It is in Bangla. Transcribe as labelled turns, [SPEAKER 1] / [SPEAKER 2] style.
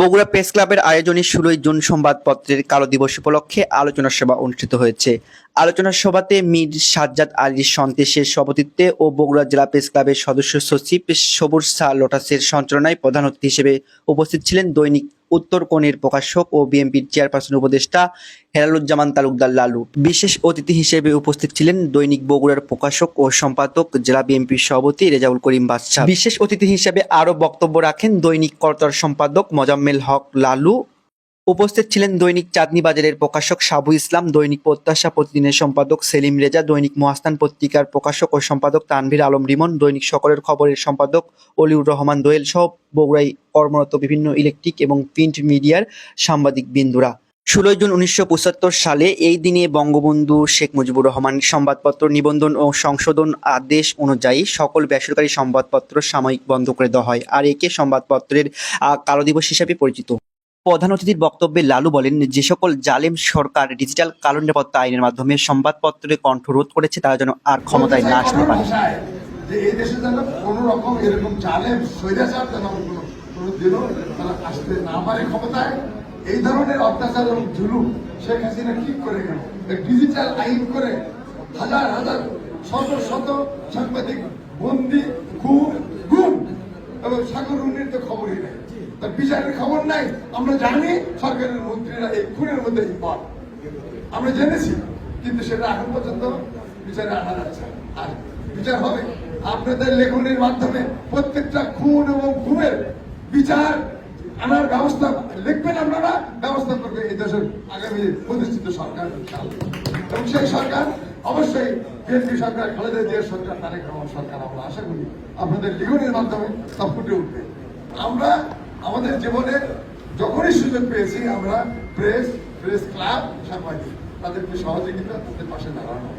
[SPEAKER 1] বগুড়া প্রেস ক্লাবের আয়োজনে ষোলোই জুন সংবাদপত্রের কালো দিবস উপলক্ষে আলোচনা সভা অনুষ্ঠিত হয়েছে। আলোচনা সভাতে মীর সাজ্জাদ আলীর সন্তেশের সভাপতিত্বে ও বগুড়া জেলা প্রেস ক্লাবের সদস্য সচিব সবুজ শাহ লোটাসের সঞ্চালনায় প্রধান অতিথি হিসেবে উপস্থিত ছিলেন দৈনিক উত্তর কোণের প্রকাশক ও বিএনপির চেয়ারপারসন উপদেষ্টা হেলালুজ্জামান তালুকদার লালু। বিশেষ অতিথি হিসেবে উপস্থিত ছিলেন দৈনিক বগুড়ার প্রকাশক ও সম্পাদক জেলা বিএনপির সভাপতি রেজাউল করিম বাদশাহ। বিশেষ অতিথি হিসেবে আরও বক্তব্য রাখেন দৈনিক কর্তার সম্পাদক মোজাম্মেল হক লালু উপস্থিত ছিলেন দৈনিক চাঁদনি বাজারের প্রকাশক সাবু ইসলাম, দৈনিক প্রত্যাশা প্রতিদিনের সম্পাদক সেলিম রেজা, দৈনিক মহাস্তান পত্রিকার প্রকাশক ও সম্পাদক তানভীর আলম রিমন, দৈনিক সকলের খবরের সম্পাদক অলিউর রহমান দোয়েল সহ বগুড়ায় কর্মরত বিভিন্ন ইলেকট্রিক এবং প্রিন্ট মিডিয়ার সাংবাদিক বিন্দুরা। ষোলোই জুন উনিশশো পঁচাত্তর সালে এই দিনে বঙ্গবন্ধু শেখ মুজিবুর রহমান সংবাদপত্র নিবন্ধন ও সংশোধন আদেশ অনুযায়ী সকল বেসরকারি সংবাদপত্র সাময়িক বন্ধ করে দেওয়া হয়, আর একে সংবাদপত্রের কালো দিবস হিসাবে পরিচিত। প্রধান অতিথির বক্তব্যে লালু বলেন, যে সকল জালেম সরকার ডিজিটাল কালো নিরাপত্তা আইনের মাধ্যমে সংবাদপত্রে কণ্ঠরোধ করেছে, তারা যেন আর ক্ষমতায় না আসতে পারে।
[SPEAKER 2] এই না ধরনের অত্যাচার এবং শেখ হাসিনা ঠিক করে গেল ডিজিটাল আইন করে হাজার হাজার শত শত সাংবাদিক, বন্দি এবং সাগর উন্নয়ন তো খবরই নেই। তার বিচারের খবর নাই। আমরা জানি সরকারের মন্ত্রীরা এই খুনের মধ্যে আমরা জেনেছি, কিন্তু সেটা এখন পর্যন্ত বিচারে আনা যাচ্ছে আর বিচার হবে। আপনাদের লেখনের মাধ্যমে প্রত্যেকটা খুন এবং ঘুমের বিচার আনার ব্যবস্থা লিখবেন আপনারা, ব্যবস্থা করবে এই দেশের আগামী প্রতিষ্ঠিত সরকার। এবং সেই সরকার, অবশ্যই বিএনপি সরকার, খালেদা জিয়ার সরকার, তারেক রহমান সরকার, আমরা আশা করি আপনাদের লিখনের মাধ্যমে তা ফুটে উঠবে। আমরা আমাদের জীবনে যখনই সুযোগ পেয়েছি, আমরা প্রেস প্রেস ক্লাব, সাংবাদিক, তাদেরকে সহযোগিতা তাদের পাশে দাঁড়ানো।